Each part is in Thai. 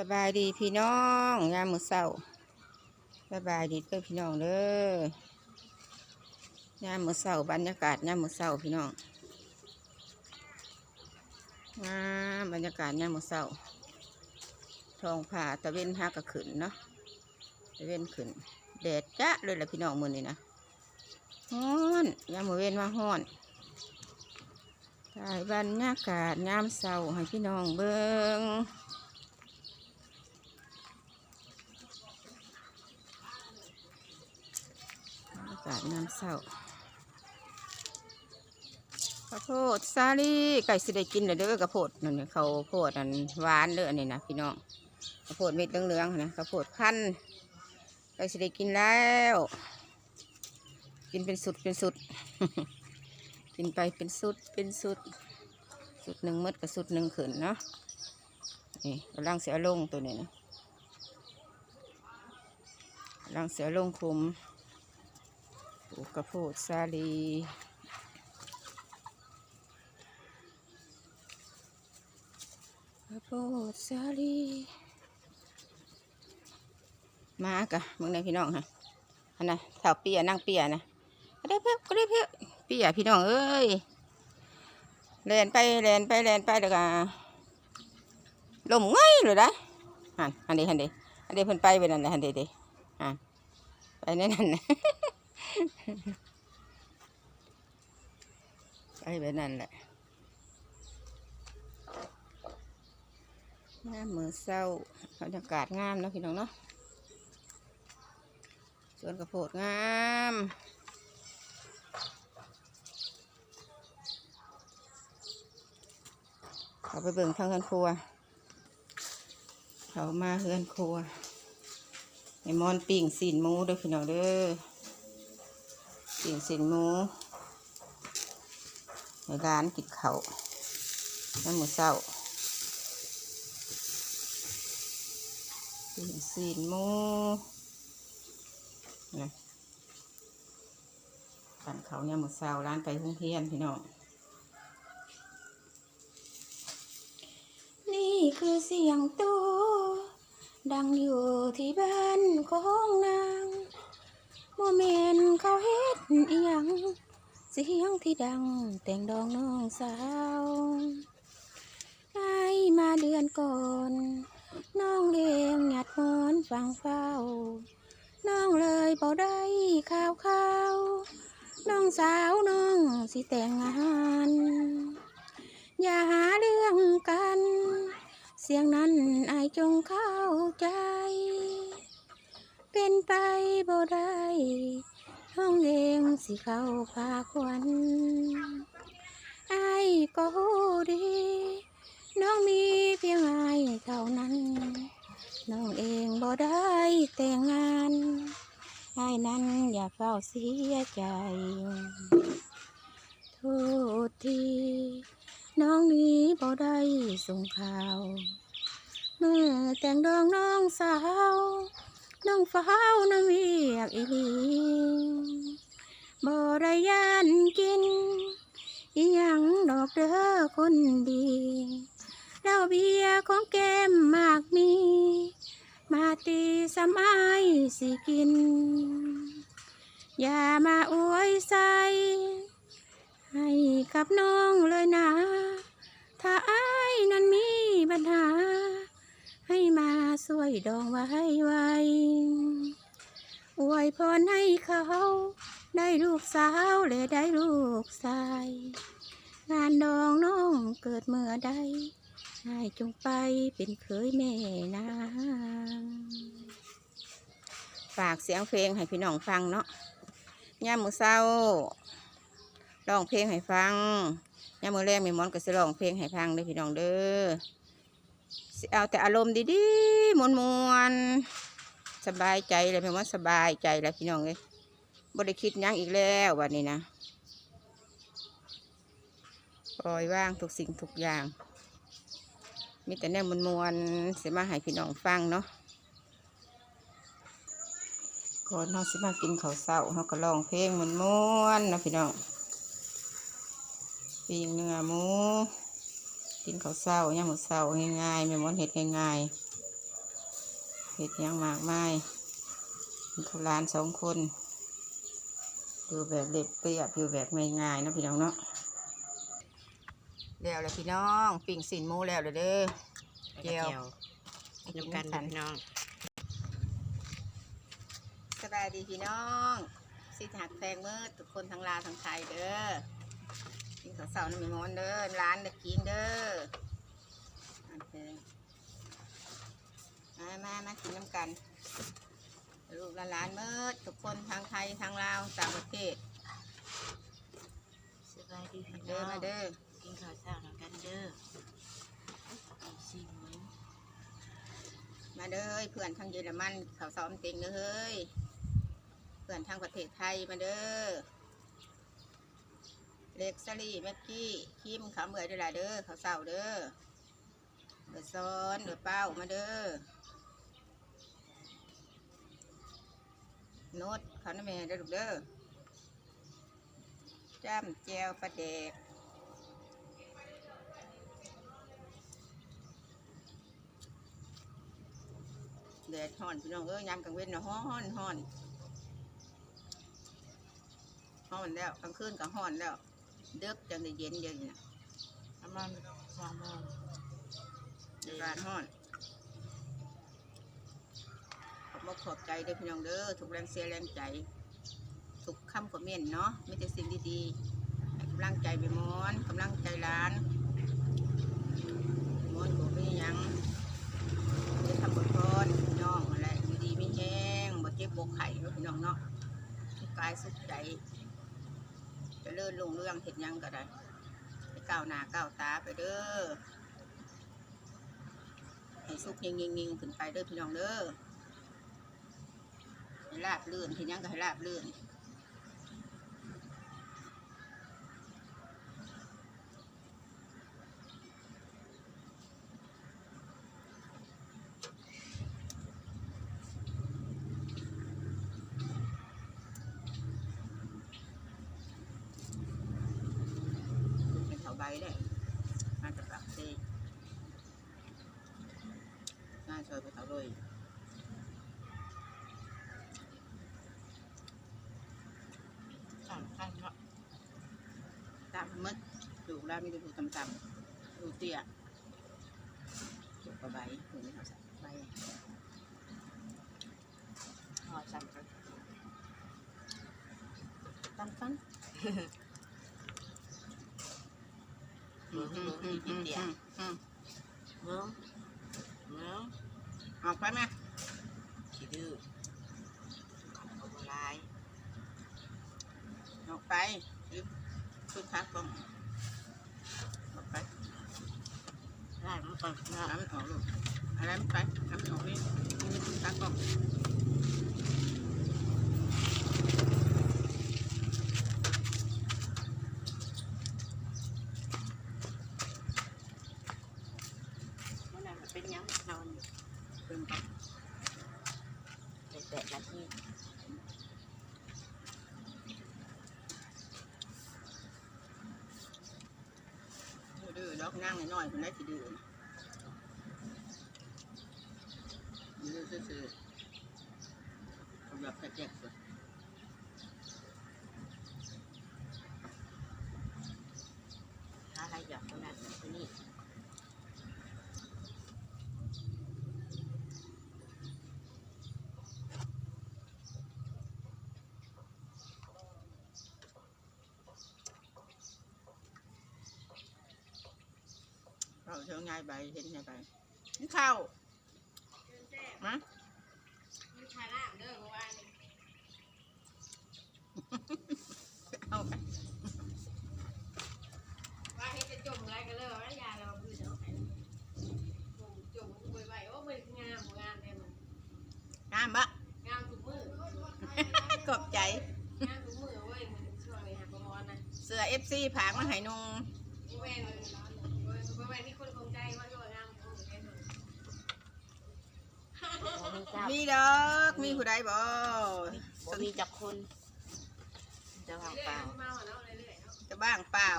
สบายดีพี่น้องยามมื้อเช้าสบายดีเด้อพี่น้องเด้อยามมื้อเช้าบรรยากาศยามมื้อเช้าพี่น้องงามบรรยากาศยามมื้อเช้าทองผ่าตะเวนหากระขึนเนาะตะเวนขึนแดดจ้าเลยล่ะพี่น้องมื้อนี้นะฮ้อนยามมื้อเว้นว่าฮ้อนถ่ายบรรยากาศยามเช้าให้พี่น้องเบิ่ง กาศน้ำเศร้าข้าวโพดซาลี่ไก่สิได้กินเลยเด้อกระโพดนั่นเนี่ยเขาวโพดนั่นหวานเด้อนนี้นะพี่น้องข้าวโพดเม็ดเหลืองๆนะข้าวโพดพันไก่สิได้กินแล้ว กินเป็นสุดเป็นสุด กินไปเป็นสุดเป็นสุด สุดหนึ่งมดกับสุดหนึ่งขืนเนาะนี่กำลังเสียลงตัวนี้นะกำลังเสียลงคุม ลูกกระโพดสาลีกระโพดสาลีมากะมึงในพี่น้องฮะอันน่ะสาวเปียนั่งเปียนะก็ได้เพื่อก็ได้เพื่อเปียพี่น้องเอ้ยแลนไปแลนไปแลนไปเดี๋ยวก็ลมง่ายเลยนะหันหันเดหันเดหันเดเพิ่นไปไปนั่นแหละหันดเดหันไปในนั่น ไปแบบนั้นแหละงามมือเศร้าบรรยากาศงามเนาะพี่น้องเนาะสวนกระโพดงามเขาไปเบิ่งทางเฮือนครัว เขามาเฮือนครัวไอ้มอนปิ่งสีนมูด้อพี่น้องเด้อ ปิ่งสินหมูในร้านกินเขาน้ำหมูเศร้าปิ่งสินหมูนะปั่นเขาเนี่ยาหมูเศร้าร้านไปหุ้งเทียนพี่น้องนี่คือเสียงตัวดังอยู่ที่บ้านของนาง อีหยังเสียงที่ดัง แต่งดองน้องสาวไอมาเดือนก่อน น้องเลี้ยงหยัดหอนฟังเฝ้า น้องเลยบาได้ข่าวข่าวน้องสาวน้องสิแต่งงานอย่าหาเรื่องกัน เสียงนั้นไอจงเข้าใจ เป็นไปบ่ได้ ห้องเองสิเข้าพาควันไอ้กูดี น้องมีเพียงไอายเท่านั้น น้องเองบ่ได้แต่งงานไอ้นั้นอย่าเฝ้าเสียใจโทษทีน้องนี้บ่ได้ส่งข่าวเมื่อแต่งดองน้องสาว น้องฟ้าวน้ำเวียกอีลีบ่ได้ยานกิน อีหยังดอกเด้อคนดีเหล้าเบียร์ของแก้มมากมี มาตีสำอายสิกิน อย่ามาอวยใส่ให้กับน้องเลยนะ ถ้าอายนั้นมีปัญหา ให้มาช่วยดองไว้ไว้ วยพรให้เขา ได้ลูกสาวและได้ลูกชาย งานดองน้องเกิดเมื่อใดให้จงไปเป็นเคยแม่นางฝากเสียงเพลงให้พี่น้องฟังเนาะย่ามมือเศร้าร้องเพลงให้ฟังย่ามมือแรงมีมอนก็สิร้องเพลงให้ฟังเด้อพี่น้องเด้อเอาแต่อารมณ์ดีๆมวนมวนๆ สบายใจเลยแม่ว่าสบายใจแล้วพี่น้องเลยบ่ได้คิดยังอีกแล้ววันนี้นะปล่อยว่างทุกสิ่งทุกอย่าง มีแต่แนวมวนมวนๆสิมาให้พี่น้องฟังเนาะก่อนเราสิมากินข้าวเช้าเราก็ร้องเพลงมวนมวนนะพี่น้องปิ้งเนื้อหมู กินข้าวเศร้าย่างหมูเศร้าง่ายๆแม่มอนเห็ดง่ายๆ เห็ดหยังมากมายมีเขาหลานสองคนอยู่แบบเรียบเรียบอยู่แบบง่ายๆเนาะพี่น้องเนาะแล้วเลยพี่น้องปิ่งสินหมูแล้วเลยเด้อเจียวน้ำกันเด้อพี่น้องสบายดีพี่น้องสิหักแพงมืดทุกคนทั้งลาวทั้งไทยเด้อกินข้าวเสาร์น้ำมีมอนเด้อร้านเด็กกินเด้ออันเพลง มามามากินน้ำกัน ลูกหลานๆมืดทุกคนทั้งไทยทั้งลาวต่างประเทศสบายดีพี่เด้น้อองมาเด้อกินข้าวเช้าน้ำกันเด้อชิมมื้อมาเด้อเพื่อนทางเยอรมันเขาซ้อมเต็งเด้อเฮ้ยเพื่อนทางประเทศไทยมาเด้อเล็กซารี่แม็กกี้คิมขาเมื่อยเด้อล่ะเด้อเขาเศร้าเด้อเดือซ้อนเดือเป้ามาเด้อ โนดเขาน้าแม่เด้อลูกเด้อจ้ำแจวปลาแดกแดดห่อนพี่น้องเอ้ยยามกลางเว้นน่ะฮ้อนฮ้อนฮ้อนแล้วกลางคืนก็ฮ้อนแล้วเด็กจังได้เย็นเย็นน่ะประมาณสามโมงอากาศฮ้อน ขอบคุณขอบใจเด้อพี่น้องเด้อทุกแรงเสียแรงใจทุกคำคอมเมนต์เนาะไมีแต่สิ่งดีๆให้กำลังใจไปมอนกำลังใจร้านมอนก็ไม่ยังได้ทำบทพรพี่น้องอะไรอยู่ดีไม่แห้งบ่เจ็บบ่ไข้เนาะพี่น้องเนาะทุกกายสุขใจจะเลื่อนลงเรื่องเห็ดหยังก็ได้ให้ก้าวหน้าก้าวตาไปเด้อให้สุขเฮงเงๆขึ้นไปเด้อพี่น้องเด้อ ให้ลาบลื่นเห็ดหยังก็ให้ลาบลื่นเป็นเถาใบได้มาจากปากเซน่าช่วยไปเถาเลย สามพันเนาะ ตามมัด ดูแล้วมีแต่ดูต่ำๆดูเตี้ยดูกระใบดูไม่เท่าสักใบห่อสามพันตามฟันมือมือมีกินเดียอืมมือมือออกไปไหมขี้ดื้อขับเอาลายออกไปยึดชุดขากล้องออกไป ได้มัน ก่อนนาะน้ำออกลูกอะไรมันไปน้ำออกนี่นี่ชุดขากล้องเป็นยังนอนอยู่เติมไปแต่แปดนาทีดื้อดอกนั่งน้อยๆคนได้สิดื้อดื้อ ซื่อสำหรับกระแจกสดหาอะไรหยอกคนนั้นคนนี้เราเท่าง่ายใบเห็นง่ายใบนี่ข้าว มะเอาไปว่าให้จะจมอะไรกันเลยว่ายาเราคือเนาะจมไปไปโอ้มันงามงามเลยมันงามบะงามทุกมือขอบใจงามทุกมือเว้ยมันช่วงนี้ฮะประมาณนะเสือเอฟซีผางมาให้นุงแม่แม่มีคนคงใจว่าก็งามทุกมือแน่นอน บ่ มีเจ้ามีดอกมีผู้ใดบ่บ่มีจับคนเจะวางเรื่เปอยล่าๆเมาเนาะเรื่อยๆเนาะจะบ้างเปล่า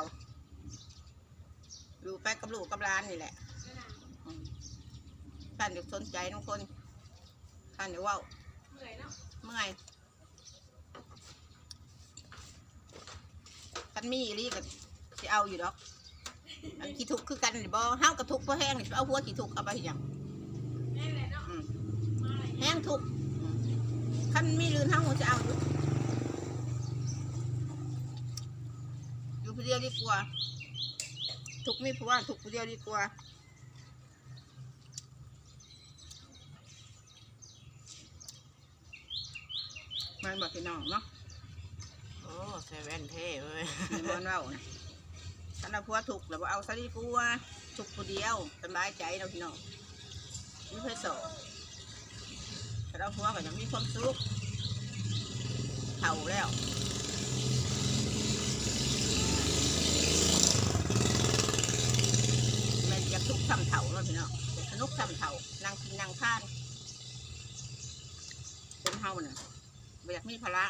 อยู่ไปกับลูกกับร้านนี่แหละอืมท่านอยากสนใจทุกคนท่านเดี๋ยวเว่าเหนื่อยเนาะเมื่อยกันมีอีหลีก็สิเอาอยู่ดอกอันขี้ทุกข์คือกันนี่บ่ห้าวกระทุกข์บ่แห้งนี่สิเอาหัวขี้ทุกข์เอาไปเฮ็ดหยัง แน่แหละเนาะ อืม มาอะไร แห้งทุกข์อืมคันมีลืนห้าวหัวจะเอาอยู่อยู่ผู้เดียวดีกว่าทุกข์มีผัวทุกข์ผู้เดียวดีกว่ามันบอกพี่น้องเนาะโอ้ใส่แว่นเท่เว้ยมีมอนเว้านะถ้าเราผัวถูกเราบ่เอาซะดีกว่าถูกผู้เดียวสบายใจเราะพี่น้องไม่เคยสอถ้า เราผัวก็ยังมีความสุขเท่าแล้วมันอยากทุกข์ทำเท่าเนาะพี่น้องอยากสนุกทำเท่านั่งกินนั่งทานเป็นเฮาเนี่ยอยากมีภาระ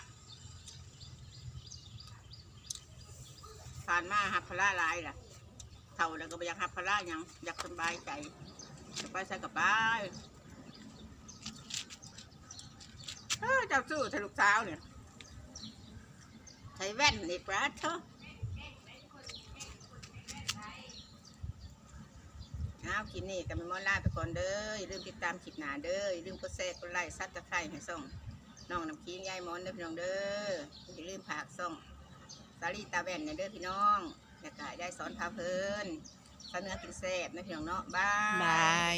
ผ่านมาหับพละลายล่ะเท่าแล้วก็อยากหับพละยังอยากสบายใจสบายใจกับบ้ายเออเจ้าสู้ทะลุกสาวเนี่ยใส่แว่นนี่ปราเถอะเอาคลิปนี้ก็ไม่มอลาไปก่อนเด้ออย่าลืมติดตามคลิปหนาเด้ออย่าลืมกดแชร์กดไลค์ซับสไครต์ให้ส่องน้องน้ำคิงยายมอนเด้อพี่น้องเด้ออย่าลืมผากส่องสาลีตาแว่นเนี่ยเด้อพี่น้องอยากายได้สอนพาเพลินสาเนื้อกินแซ่บนะพี่น้องเนาะบายบาย